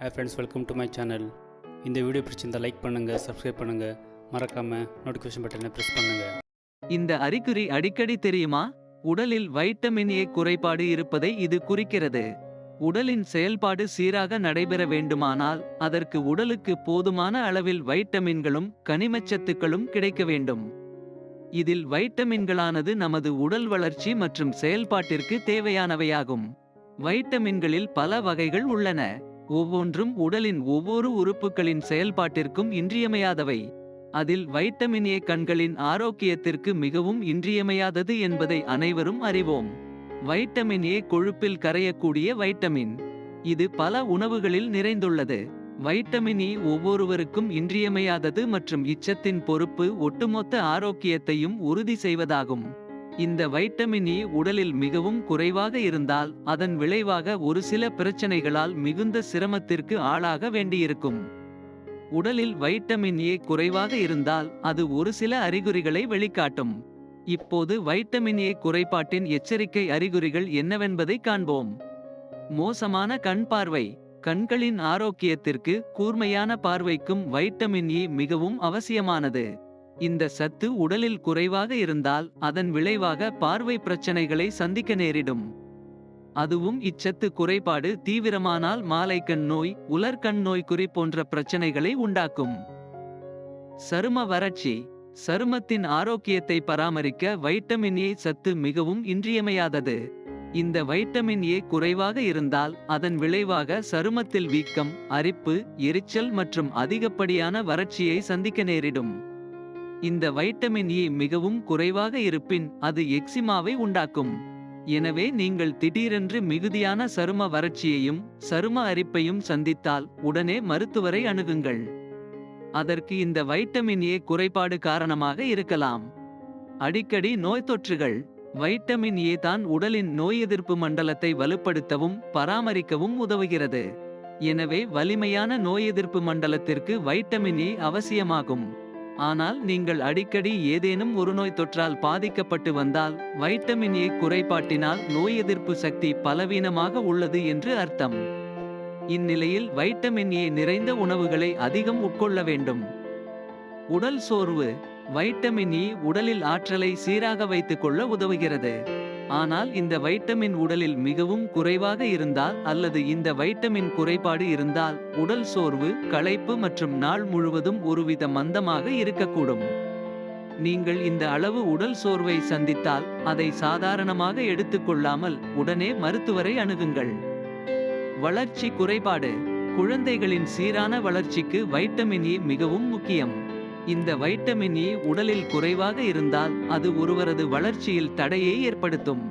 Hey friends welcome to my channel இந்த video பிடிச்சிருந்தால் like பண்ணுங்கள் சப்ஸ்கிரைப் பண்ணுங்கள் மறக்காமல் நோட்டிஃபிகேஷன் பட்டனை ப்ரெஸ் பண்ணுங்கள் இந்த அறிகுறி அடிக்கடி தெரியுமா? உடலில் வைட்டமின் ஏ குறைபாடு இருப்பதை இது குறிக்கிறது. உடலின் செயல்பாடு சீராக நடைபெற வேண்டுமானால் அதற்கு உடலுக்கு போதுமான அளவில் வைட்டமின்களும் கனிமச்சத்துக்களும் கிடைக்க வேண்டும். இதில் வைட்டமின்களானது நமது உடல் வளர்ச்சி மற்றும் செயல்பாட்டிற்கு தேவையானவையாகும். வைட்டமின்களில் பல வகைகள் உள்ளன. ஒவ்வொன்றும் உடலின் ஒவ்வொரு உறுப்புகளின் செயல்பாட்டிற்கும் இன்றியமையாதவை. அதில் வைட்டமின் ஏ கண்களின் ஆரோக்கியத்திற்கு மிகவும் இன்றியமையாதது என்பதை அனைவரும் அறிவோம். வைட்டமின் ஏ கொழுப்பில் கரையக்கூடிய வைட்டமின். இது பல உணவுகளில் நிறைந்துள்ளது. வைட்டமின் இ ஒவ்வொருவருக்கும் இன்றியமையாதது மற்றும் இச்சத்தின் பொறுப்பு ஒட்டுமொத்த ஆரோக்கியத்தையும் உறுதி செய்வதாகும். இந்த வைட்டமின் இ உடலில் மிகவும் குறைவாக இருந்தால் அதன் விளைவாக ஒரு சில பிரச்சனைகளால் மிகுந்த சிரமத்திற்கு ஆளாக வேண்டியிருக்கும். உடலில் வைட்டமின் ஏ குறைவாக இருந்தால் அது ஒரு சில அறிகுறிகளை வெளிக்காட்டும். இப்போது வைட்டமின் ஏ குறைபாட்டின் எச்சரிக்கை அறிகுறிகள் என்னவென்பதை காண்போம். மோசமான கண் பார்வை. கண்களின் ஆரோக்கியத்திற்கு கூர்மையான பார்வைக்கும் வைட்டமின் இ மிகவும் அவசியமானது. இந்த சத்து உடலில் குறைவாக இருந்தால் அதன் விளைவாக பார்வை பிரச்சனைகளை சந்திக்க நேரிடும். அதுவும் இச்சத்து குறைபாடு தீவிரமானால் மாலைக்கண் நோய் உலர்கண் குறி போன்ற பிரச்சனைகளை உண்டாக்கும். சரும வறட்சி. சருமத்தின் ஆரோக்கியத்தை பராமரிக்க வைட்டமின் ஏ சத்து மிகவும் இன்றியமையாதது. இந்த வைட்டமின் ஏ குறைவாக இருந்தால் அதன் விளைவாக சருமத்தில் வீக்கம் அரிப்பு எரிச்சல் மற்றும் அதிகப்படியான வறட்சியை சந்திக்க நேரிடும். இந்த வைட்டமின் இ மிகவும் குறைவாக இருப்பின் அது எக்ஸிமாவை உண்டாக்கும். எனவே நீங்கள் திடீரென்று மிகுதியான சரும வறட்சியையும் சரும அரிப்பையும் சந்தித்தால் உடனே மருத்துவரை அணுகுங்கள். அதற்கு இந்த வைட்டமின் ஏ குறைபாடு காரணமாக இருக்கலாம். அடிக்கடி நோய் தொற்றுகள் வைட்டமின் ஏ தான் உடலின் நோய் எதிர்ப்பு மண்டலத்தை வலுப்படுத்தவும் பராமரிக்கவும் உதவுகிறது. எனவே வலிமையான நோய் எதிர்ப்பு மண்டலத்திற்கு வைட்டமின் ஏ அவசியமாகும். ஆனால் நீங்கள் அடிக்கடி ஏதேனும் ஒரு நோய் தொற்றால் பாதிக்கப்பட்டு வந்தால் வைட்டமின் ஏ குறைபாட்டினால் நோய் எதிர்ப்பு சக்தி பலவீனமாக உள்ளது என்று அர்த்தம். இந்நிலையில் வைட்டமின் ஏ நிறைந்த உணவுகளை அதிகம் உட்கொள்ள வேண்டும். உடல் சோர்வு வைட்டமின் இ உடலில் ஆற்றலை சீராக வைத்துக் கொள்ள உதவுகிறது. ஆனால் இந்த வைட்டமின் உடலில் மிகவும் குறைவாக இருந்தால் அல்லது இந்த வைட்டமின் குறைபாடு இருந்தால் உடல் சோர்வு களைப்பு மற்றும் நாள் முழுவதும் ஒருவித மந்தமாக இருக்கக்கூடும். நீங்கள் இந்த அளவு உடல் சோர்வை சந்தித்தால் அதை சாதாரணமாக எடுத்துக்கொள்ளாமல் உடனே மருத்துவரை அணுகுங்கள். வளர்ச்சி குறைபாடு. குழந்தைகளின் சீரான வளர்ச்சிக்கு வைட்டமின் இ மிகவும் முக்கியம். இந்த வைட்டமின் இ உடலில் குறைவாக இருந்தால் அது ஒருவரது வளர்ச்சியில் தடையை ஏற்படுத்தும்.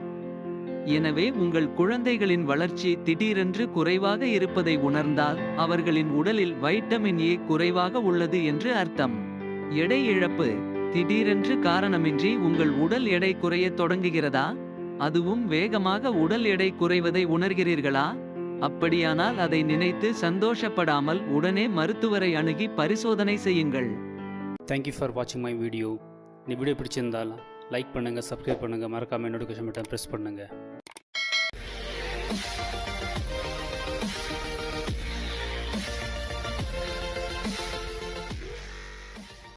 எனவே உங்கள் குழந்தைகளின் வளர்ச்சி திடீரென்று குறைவாக இருப்பதை உணர்ந்தால் அவர்களின் உடலில் வைட்டமின் ஏ குறைவாக உள்ளது என்று அர்த்தம். எடை இழப்பு திடீரென்று காரணமின்றி உங்கள் உடல் எடை குறையத் தொடங்குகிறதா? அதுவும் வேகமாக உடல் எடை குறைவதை உணர்கிறீர்களா? அப்படியானால் அதை நினைத்து சந்தோஷப்படாமல் உடனே மருத்துவரை அணுகி பரிசோதனை செய்யுங்கள். தேங்க்யூ ஃபார் வாட்சிங் மை வீடியோ இந்த வீடியோ பிடிச்சிருந்தால் லைக் பண்ணுங்கள் சப்ஸ்கிரைப் பண்ணுங்கள் மறக்காமல் நோட்டிஃபிகேஷன் பட்டன் ப்ரெஸ் பண்ணுங்கள்